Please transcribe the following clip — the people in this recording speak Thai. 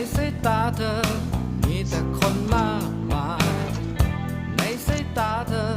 ในสายตาเธอ มีแต่คนมากมาย ในสายตาเธอ